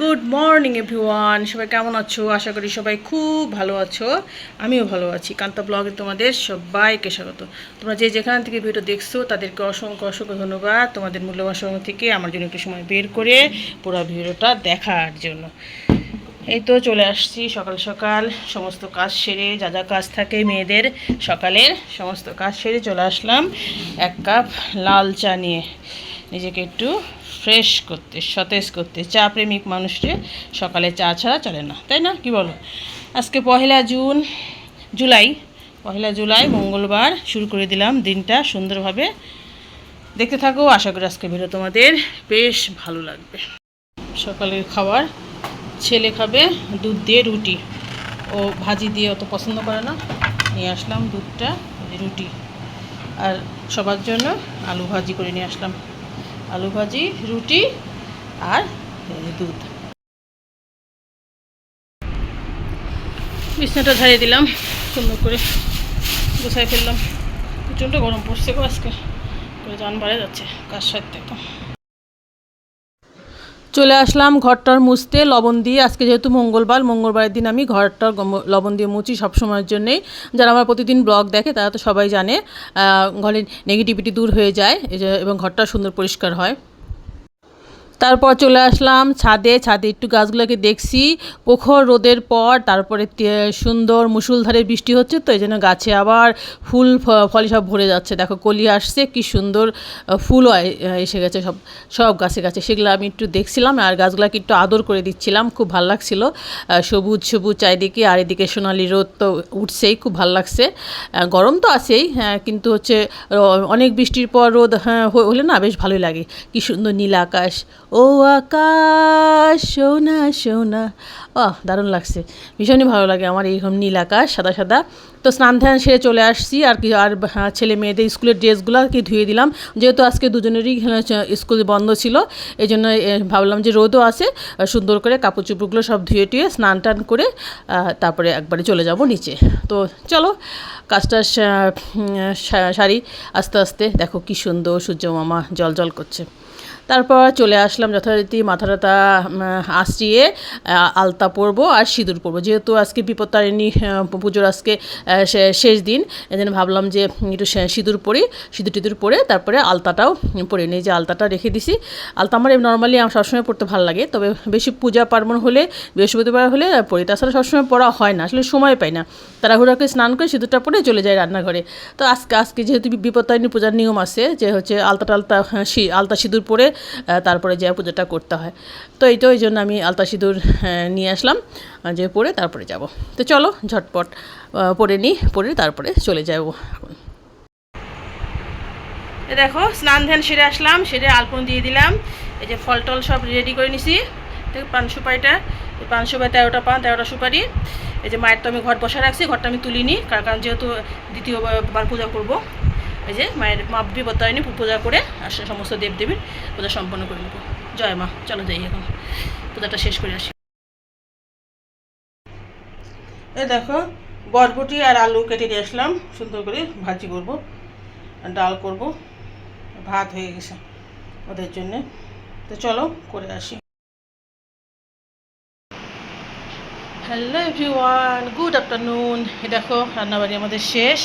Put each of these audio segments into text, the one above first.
Good morning everyone সবাই কেমন আছো? আশা করি সবাই খুব ভালো আছো। আমিও ভালো আছি। কান্তা ব্লগে তোমাদের সবাইকে স্বাগত। তোমরা যে যেখান থেকে ভিডিও দেখছ, তাদেরকে অসংখ্য অসংখ্য ধন্যবাদ তোমাদের মূল্যবান সময় থেকে আমার জন্য একটু সময় বের করে পুরো ভিডিওটা দেখার জন্য। এই তো চলে আসছি সকাল সকাল। সমস্ত কাজ সেরে যা যা কাজ থাকে মেয়েদের সকালের সমস্ত কাজ সেরে চলে আসলাম। এক কাপ লাল চা নিয়ে। নিজেকে একটু ফ্রেশ করতে, সতেজ করতে। চা প্রেমিক মানুষকে সকালে চা ছাড়া চলে না, তাই না? কি বলো? আজকে পহেলা জুন, জুলাই। পহেলা জুলাই, মঙ্গলবার শুরু করে দিলাম দিনটা সুন্দরভাবে। দেখতে থাকো, আশা করি আজকে ভিডিও তোমাদের বেশ ভালো লাগবে। সকালের খাবার, ছেলে খাবে দুধ দিয়ে রুটি। ও ভাজি দিয়ে অত পছন্দ করে না। নিয়ে আসলাম দুধটা, রুটি। আর সবার জন্য আলু ভাজি করে নিয়ে আসলাম। আলু ভাজি, রুটি আর দুধ। বিছনাটা ঝাড়িয়ে দিলাম, সুন্দর করে গুছাই ফেললাম। প্রচণ্ড গরম পড়ছে গো আজকে, করে যান বাড়ে যাচ্ছে, কাজ সাথে একদম চলে আসলাম ঘরটার মুছতে, লবণ দিয়ে। আজকে যেহেতু মঙ্গলবার, মঙ্গলবারের দিন আমি ঘরটার লবণ দিয়ে মুছি সব সময়ের জন্যেই। যারা আমার প্রতিদিন ব্লগ দেখে, তারা তো সবাই জানে ঘরের নেগেটিভিটি দূর হয়ে যায় এবং ঘরটা সুন্দর পরিষ্কার হয়। তারপর চলে আসলাম ছাদে। ছাদে একটু গাছগুলোকে দেখছি। প্রখর রোদের পর তারপরে সুন্দর মুসুলধারে বৃষ্টি হচ্ছে তো এই জন্য গাছে আবার ফুল ফলে সব ভরে যাচ্ছে। দেখো কলি আসছে, কি সুন্দর ফুল এসে গেছে সব সব গাছে গাছে। সেগুলো আমি একটু দেখছিলাম আর গাছগুলোকে একটু আদর করে দিচ্ছিলাম, খুব ভালো লাগছিল। সবুজ সবুজ চারিদিকে আর এদিকে সোনালি রোদ তো উঠছেই, খুব ভালো লাগছে। গরম তো আছেই হ্যাঁ কিন্তু হচ্ছে অনেক বৃষ্টির পর রোদ হ্যাঁ হলে না বেশ ভালোই লাগে। কি সুন্দর নীল আকাশ ও আকাশ সোনা সোনা। আহ দারুণ লাগছে। ভীষণই ভালো লাগে আমার এইরকম নীল আকাশ সাদা সাদা। তো স্নান ধ্যান সেরে চলে আসছি আর কি আর হ্যাঁ, ছেলে মেয়েদের স্কুলের ড্রেসগুলো আর কি ধুয়ে দিলাম। যেহেতু আজকে দুজনেরই হ্যাঁ, স্কুল বন্ধ ছিল এই জন্য ভাবলাম যে রোদও আছে সুন্দর করে কাপড় চোপড়গুলো সব ধুয়ে টুয়ে স্নান টান করে তারপরে একবারে চলে যাব নিচে। তো চলো কাজটা সারি। আস্তে আস্তে দেখো কি সুন্দর সূর্য মামা জল জল করছে। তারপর চলে আসলাম যথারীতি মাথা টাথা আশ্রিয়ে আলতা পরবো আর সিঁদুর পরবো। যেহেতু আজকে বিপত্তারিণী পুজোর আজকে শেষ দিন এই জন্য ভাবলাম যে একটু সিঁদুর পরি, সিঁদুর টিঁদুর পরে তারপরে আলতাটাও পরে নিই। যে আলতাটা রেখে দিছি, আলতা আমার নর্মালি আমার সবসময় পড়তে ভালো লাগে, তবে বেশি পূজা পার্বণ হলে, বৃহস্পতিবার হলে পড়ি তাছাড়া সবসময় পড়া হয় না, আসলে সময় পাই না। তাড়াহুড়া করে স্নান করে সিঁদুরটা পরে চলে যায় রান্নাঘরে। তো আজকে আজকে যেহেতু বিপত্তারিণী পূজার নিয়ম আছে, যে হচ্ছে আলতা টালতা আলতা সিঁদুর পরে তারপরে যে পূজাটা করতে হয়। তো এই তো এই জন্য আমি আলতা সিঁদুর নিয়ে আসলাম যে পরে তারপরে যাব। তো চলো, ঝটপট পরে নিই, পরে তারপরে চলে যাব এখন। দেখো, স্নান ধ্যান সেরে আসলাম, সেরে আলপন দিয়ে দিলাম। এই যে ফল টল সব রেডি করে নিছি। পান সুপারিটা পান সুপারি তেরোটা পান, তেরোটা সুপারি। এই যে মায়ের তো আমি ঘর বসা রাখছি, ঘরটা আমি তুলিনি কার- কারণ যেহেতু দ্বিতীয়বার পূজা করব। এই যে মায়ের মা বিপত্তারিণী পূজা করে আর সমস্ত দেবদেবীর পূজা সম্পন্ন করে নেব। জয় মা, চলো যাই এখন। পূজাটা শেষ করে আসি। এই দেখো, বরবটি আর আলু কেটে নিয়ে আসলাম। সুন্দর করে ভাজি করব, ডাল করব। ভাত হয়ে গেছে ওদের জন্যে। তো চলো করে আসি। Hello everyone, good afternoon. দেখো, রান্নাবাড়ি আমাদের শেষ।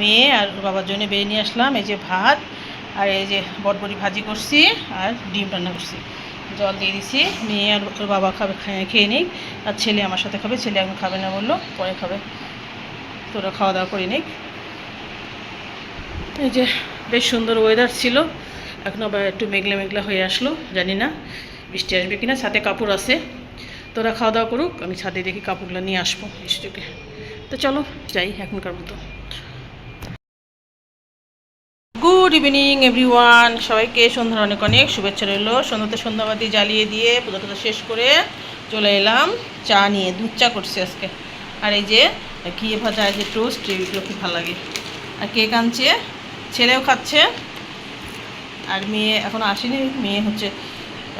মেয়ে আর বাবার জন্য বেরিয়ে নিয়ে আসলাম, এই যে ভাত আর এই যে বটবটি ভাজি করছি আর ডিম রান্না করছি। জল দিয়ে দিছি, মেয়ে আর ওর বাবা খাবে, খেয়ে নিক। আর ছেলে আমার সাথে খাবে, ছেলে এখন খাবে না বলল, পরে খাবে। তোরা খাওয়া দাওয়া করে নিক। এই যে বেশ সুন্দর ওয়েদার ছিল। এখন আবার একটু মেঘলা মেঘলা হয়ে আসলো, জানি না বৃষ্টি আসবে কিনা, ছাদে কাপড় আছে। তোরা খাওয়া দাওয়া করুক, আমি ছাদে দেখি কাপড়গুলো নিয়ে আসব ইস্টুকে তো চলো, যাই এখনকার মতো। Good evening, everyone. সবাইকে সন্ধ্যার অনেক অনেক শুভেচ্ছা রইল। সন্ধ্যাতে সন্ধ্যাবাতি জ্বালিয়ে দিয়ে পুজো টুজো শেষ করে চলে এলাম। চা নিয়ে দুধ চা করছি আজকে। আর এই যে ঘিয়ে ভাজা যে টোস্ট এগুলো খুব ভালো লাগে। আর কেক আনছে, ছেলেও খাচ্ছে। আর মেয়ে এখনও আসেনি, মেয়ে হচ্ছে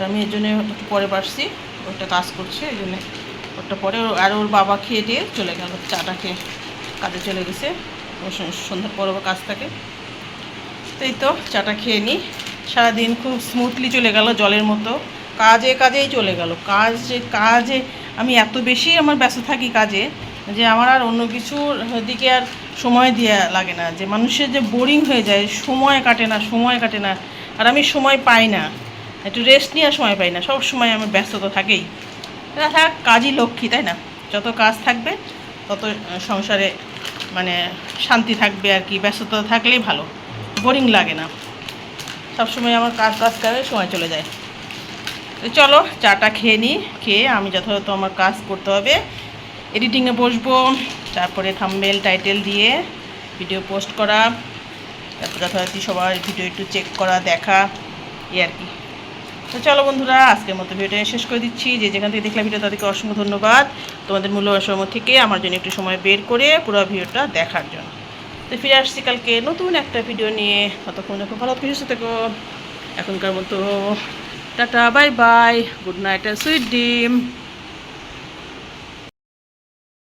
মেয়ের জন্য একটু পরে বাসছি ওটা কাজ করছে, এই জন্যে ওটা পরে আর ওর বাবা খেয়ে দিয়ে চলে গেল, চাটা খেয়ে কাজে চলে গেছে। ও সন- সন্ধ্যার পর কাজ থাকে। তো এই তো চাটা খেয়ে নিই। সারাদিন খুব স্মুথলি চলে গেল জলের মতো। কাজে কাজেই চলে গেল। কাজ, কাজে আমি এত বেশি আমার ব্যস্ত থাকি কাজে যে আমার আর অন্য কিছুর দিকে আর সময় দেওয়া লাগে না। যে মানুষের যে বোরিং হয়ে যায়, সময় কাটে না, সময় কাটে না। আর আমি সময় পাই না। একটু রেস্ট নেওয়ার সময় পাই না। সব সময় আমার ব্যস্ততা থাকেই। এটা থাক, কাজই লক্ষ্মী, তাই না? যত কাজ থাকবে, তত সংসারে মানে শান্তি থাকবে আর কি। ব্যস্ততা থাকলেই ভালো। বোরিং লাগে না। সবসময় আমার কাজ কাজ করে, সময় চলে যায়। তো চলো, চাটা খেয়ে নিই খেয়ে আমি যথাযথ আমার কাজ করতে হবে। এডিটিংয়ে বসবো, তারপরে থাম্বেল টাইটেল দিয়ে ভিডিও পোস্ট করা, তারপর যথাযথ সবার ভিডিও একটু চেক করা, দেখা, এই আর কি। তো চলো বন্ধুরা, আজকের মতো ভিডিওটা শেষ করে দিচ্ছি। যে যেখান থেকে দেখলাম ভিডিও তাদেরকে অসংখ্য ধন্যবাদ। তোমাদের মূল্যবান সময় থেকে আমার জন্য একটু সময় বের করে পুরো ভিডিওটা দেখার জন্য। তো ফিরে আসছি কালকে নতুন একটা ভিডিও নিয়ে। ততক্ষণ এখন ভালো কিছু থেকো। এখনকার মতো tata bye bye good night and sweet dream